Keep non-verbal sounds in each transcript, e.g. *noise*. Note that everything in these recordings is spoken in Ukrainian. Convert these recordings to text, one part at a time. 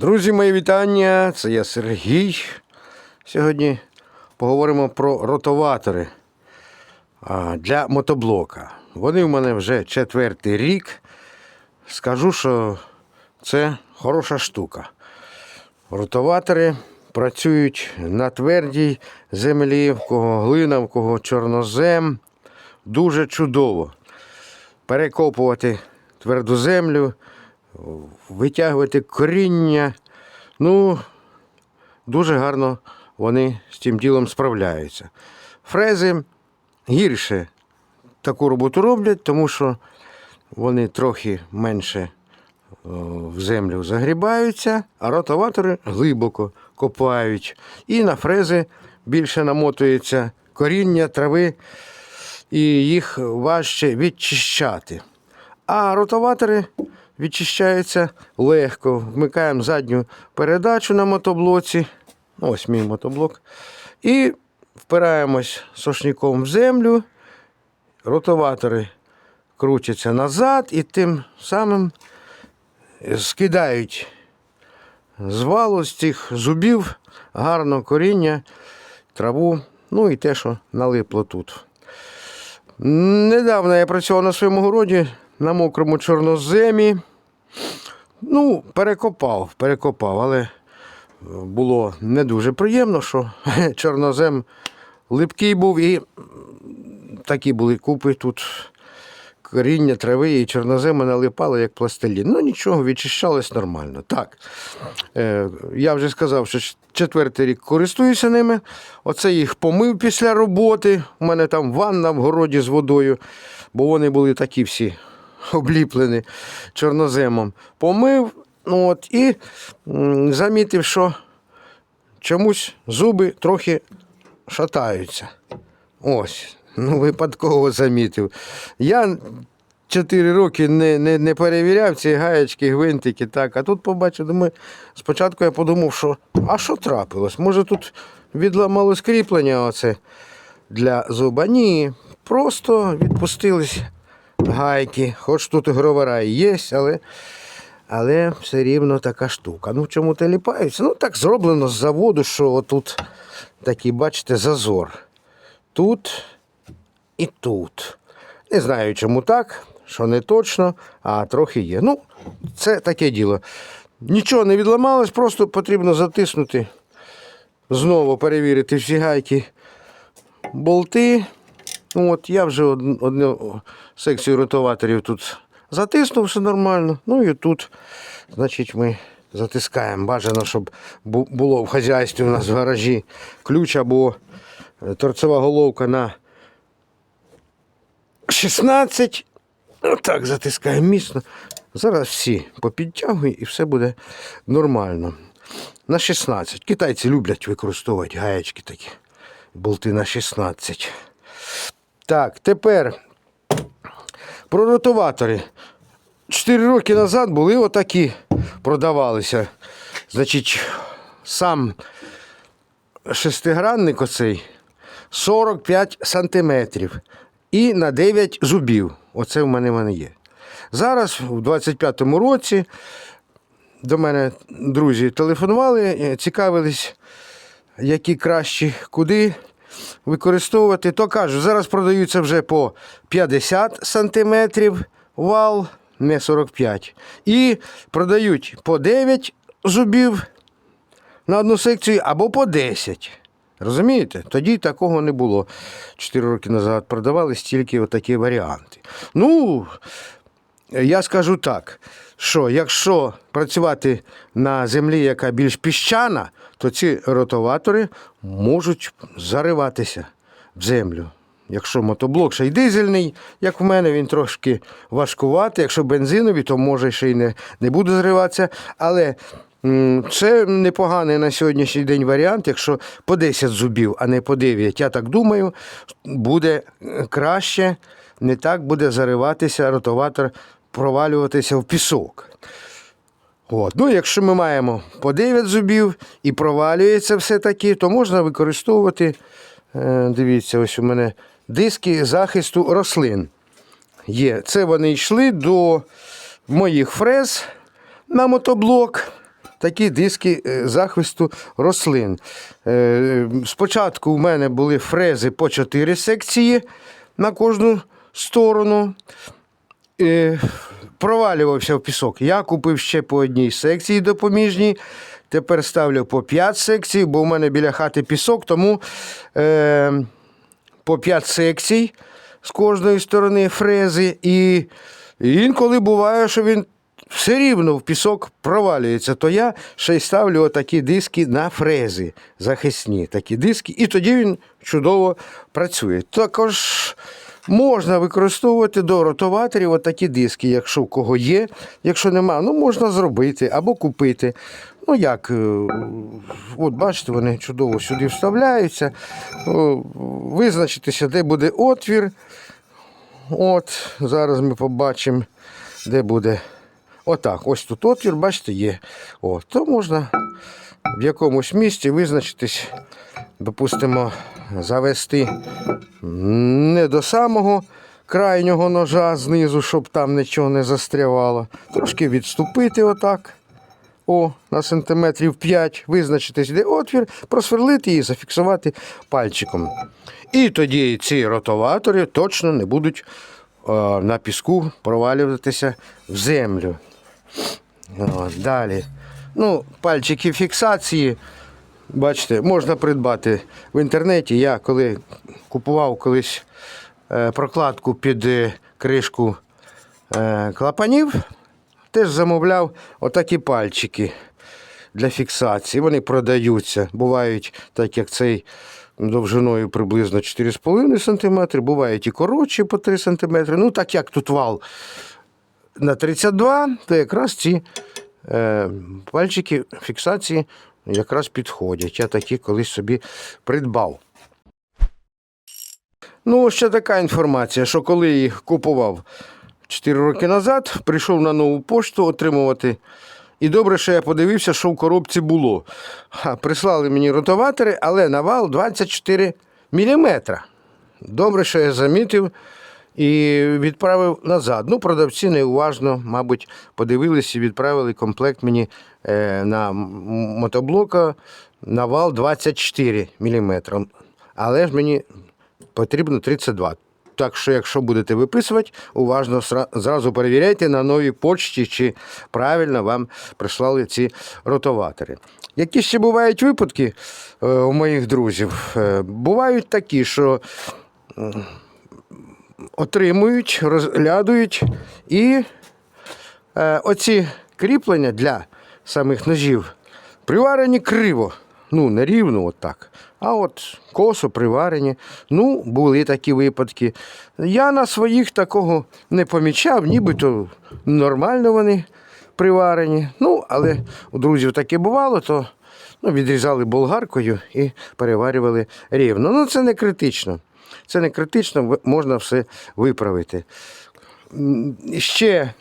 Друзі, мої вітання! Це я Сергій. Сьогодні поговоримо про ротоватори для мотоблока. Вони в мене вже четвертий рік. Скажу, що це хороша штука. Ротоватори працюють на твердій землі, в кого глина, в кого чорнозем. Дуже чудово. Перекопувати тверду землю, витягувати коріння. Ну, дуже гарно вони з цим ділом справляються. Фрези гірше таку роботу роблять, тому що вони трохи менше в землю загрібаються, а ротоватори глибоко копають. І на фрези більше намотується коріння, трави, і їх важче відчищати. А ротоватори відчищаються легко. Вмикаємо задню передачу на мотоблоці. Ось мій мотоблок. І впираємось сошніком в землю. Ротоватори крутяться назад і тим самим скидають з валу з цих зубів гарно коріння, траву, ну і те, що налипло тут. Недавно я працював на своєму городі на мокрому чорноземі. Ну, перекопав, перекопав, але було не дуже приємно, що *laughs* чорнозем липкий був і такі були купи тут. Коріння трави і чорноземи налипали, як пластилін. Ну нічого, відчищалось нормально. Так. Е, я вже сказав, що четвертий рік користуюся ними. Оце їх помив після роботи. У мене там ванна в городі з водою, бо вони були такі всі обліплені чорноземом. Помив, ну от, і замітив, що чомусь зуби трохи шатаються. Ось, ну випадково замітив. Я чотири роки не, не, не перевіряв ці гаєчки, гвинтики, так. А тут побачив, думаю, спочатку я подумав, що а що трапилось? Може тут відламалось кріплення оце для зуба? Ні, просто відпустились гайки. Хоч тут і гровара і є, але, але все рівно така штука. Ну, чому ти ліпаються? Ну, так зроблено з заводу, що отут такий, бачите, зазор. Тут і тут. Не знаю, чому так, що не точно, а трохи є. Ну, це таке діло. Нічого не відламалось, просто потрібно затиснути, знову перевірити всі гайки, болти. Ну, От я вже од- одну секцію ротоваторів тут затиснув, все нормально. Ну і тут, значить, ми затискаємо. Бажано, щоб було в хазяйстві у нас в гаражі ключ або е, торцева головка на 16. Отак затискаємо міцно. Зараз всі попідтягую і все буде нормально. На 16. Китайці люблять використовувати гаєчки такі. Болти на 16. Так, тепер про ротоватори. Чотири роки назад були отакі, продавалися. Значить, сам шестигранник оцей 45 сантиметрів і на 9 зубів. Оце в мене в мене є. Зараз, у 25-му році, до мене друзі телефонували, е, цікавились, які кращі, куди використовувати. То кажу, зараз продаються вже по 50 сантиметрів вал, не 45. І продають по 9 зубів на одну секцію або по 10. Розумієте? Тоді такого не було. Чотири роки назад продавались тільки отакі варіанти. Ну, я скажу так, що якщо працювати на землі, яка більш піщана, то ці ротоватори можуть зариватися в землю. Якщо мотоблок ще й дизельний, як в мене, він трошки важкуватий. Якщо бензиновий, то може ще й не, не буде зриватися. Але це непоганий на сьогоднішній день варіант. Якщо по 10 зубів, а не по 9, я так думаю, буде краще, не так буде зариватися ротоватор, провалюватися в пісок. От. Ну, якщо ми маємо по 9 зубів і провалюється все-таки, то можна використовувати, е, дивіться, ось у мене диски захисту рослин. Є. Це вони йшли до моїх фрез на мотоблок. такі диски е, захисту рослин. Е, Спочатку в мене були фрези по 4 секції на кожну сторону. Е, Провалювався в пісок. Я купив ще по одній секції допоміжній. Тепер ставлю по 5 секцій, бо у мене біля хати пісок, тому е, по 5 секцій з кожної сторони фрези. І інколи буває, що він все рівно в пісок провалюється, то я ще й ставлю отакі диски на фрези захисні такі диски, і тоді він чудово працює. Також можна використовувати до ротоваторів отакі диски, якщо в кого є. Якщо нема, ну можна зробити або купити. Ну як, е, от бачите, вони чудово сюди вставляються. Визначитися, де буде отвір. От, зараз ми побачимо, де буде. Отак, ось тут отвір, бачите, є. О, то можна в якомусь місці визначитись, допустимо, завести не до самого крайнього ножа знизу, щоб там нічого не застрявало. Трошки відступити отак. О, на сантиметрів 5, визначитись, де отвір, просверлити і зафіксувати пальчиком. І тоді ці ротоватори точно не будуть е, на піску провалюватися в землю. О, далі. Ну, пальчики фіксації, бачите, можна придбати в інтернеті. Я коли купував колись е, прокладку під е, кришку е, клапанів, теж замовляв отакі пальчики для фіксації. Вони продаються. Бувають, так як цей довжиною приблизно 4,5 см, бувають і коротші по 3 см. Ну, так як тут вал на 32, то якраз ці пальчики фіксації якраз підходять. Я такі колись собі придбав. Ну, ще така інформація, що коли їх купував 4 роки назад, прийшов на нову пошту отримувати. І добре, що я подивився, що в коробці було. Ха, прислали мені ротоватори, але навал 24 мм. Добре, що я замітив і відправив назад. Ну, продавці неуважно, мабуть, подивилися і відправили комплект мені е, на мотоблока на вал 24 мм. Але ж мені потрібно 32. Так що, якщо будете виписувати, уважно зразу перевіряйте на новій почті, чи правильно вам прислали ці ротоватори. Які ще бувають випадки е, у моїх друзів? Е, бувають такі, що отримують, розглядують і е, оці кріплення для самих ножів приварені криво. Ну, не рівно отак. А от косо приварені. Ну, були такі випадки. Я на своїх такого не помічав, нібито нормально вони приварені. Ну, але у друзів таке бувало, то ну, відрізали болгаркою і переварювали рівно. Ну, це не критично. Це не критично, можна все виправити. Ще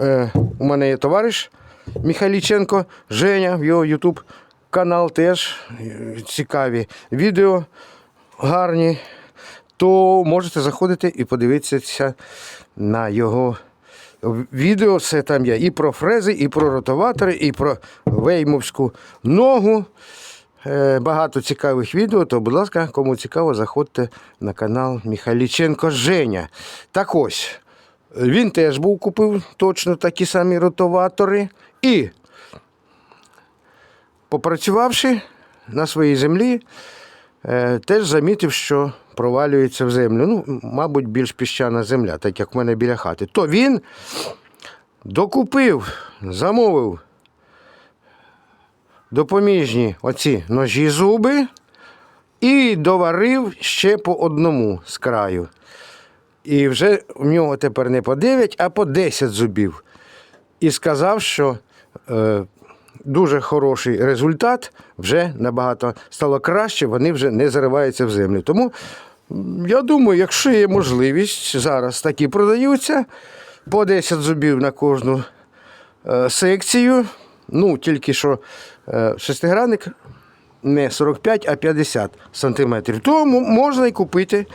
е, у мене є товариш Михайліченко Женя, в його Ютуб канал теж е, цікаві відео, гарні. То можете заходити і подивитися на його відео. Це там є і про фрези, і про ротоватори, і про веймовську ногу. Е, Багато цікавих відео, то, будь ласка, кому цікаво, заходьте на канал Михайліченко Женя. Так ось, він теж був купив точно такі самі ротоватори. І, попрацювавши на своїй землі, е, теж замітив, що провалюється в землю. Ну, мабуть, більш піщана земля, так як в мене біля хати. То він докупив, замовив допоміжні оці ножі зуби і доварив ще по одному з краю. І вже в нього тепер не по 9, а по 10 зубів. І сказав, що е, дуже хороший результат, вже набагато стало краще, вони вже не зариваються в землю. Тому я думаю, якщо є можливість, зараз такі продаються по 10 зубів на кожну е, секцію. Ну, тільки що шестигранник не 45, а 50 сантиметрів. То можна і купити,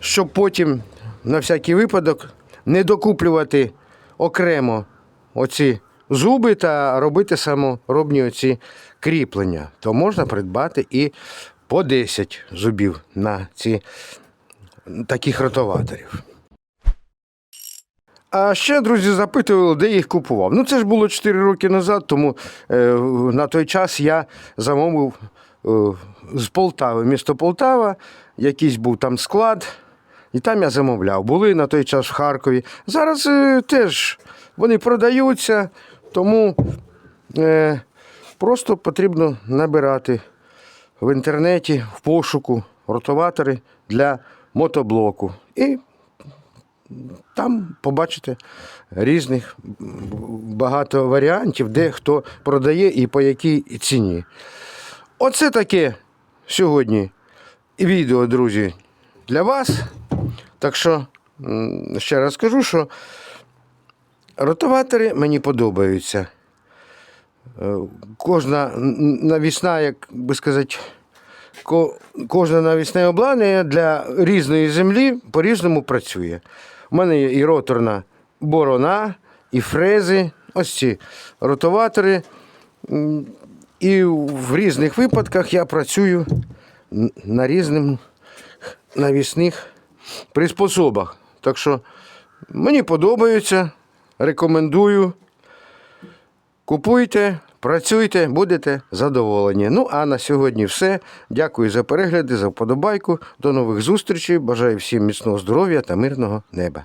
щоб потім на всякий випадок не докуплювати окремо оці зуби та робити саморобні оці кріплення, то можна придбати і по 10 зубів на ці таких ротоваторів. А ще, друзі, запитували, де їх купував. Ну, це ж було 4 роки назад, тому е, на той час я замовив е, з Полтави, місто Полтава, якийсь був там склад, і там я замовляв. Були на той час в Харкові. Зараз е, теж вони продаються, тому е, просто потрібно набирати в інтернеті, в пошуку ротоватори для мотоблоку. І там побачите різних багато варіантів, де хто продає і по якій ціні. Оце таке сьогодні відео, друзі, для вас. Так що ще раз скажу, що ротоватори мені подобаються. Е, Кожна навісна, як би сказати, ко- кожне навісне обладнання для різної землі по-різному працює. У мене є і роторна борона, і фрези, ось ці ротоватори. І в різних випадках я працюю на різних навісних приспособах. Так що мені подобається, рекомендую. Купуйте, працюйте, будете задоволені. Ну а на сьогодні все. Дякую за перегляди, за вподобайку. До нових зустрічей. Бажаю всім міцного здоров'я та мирного неба.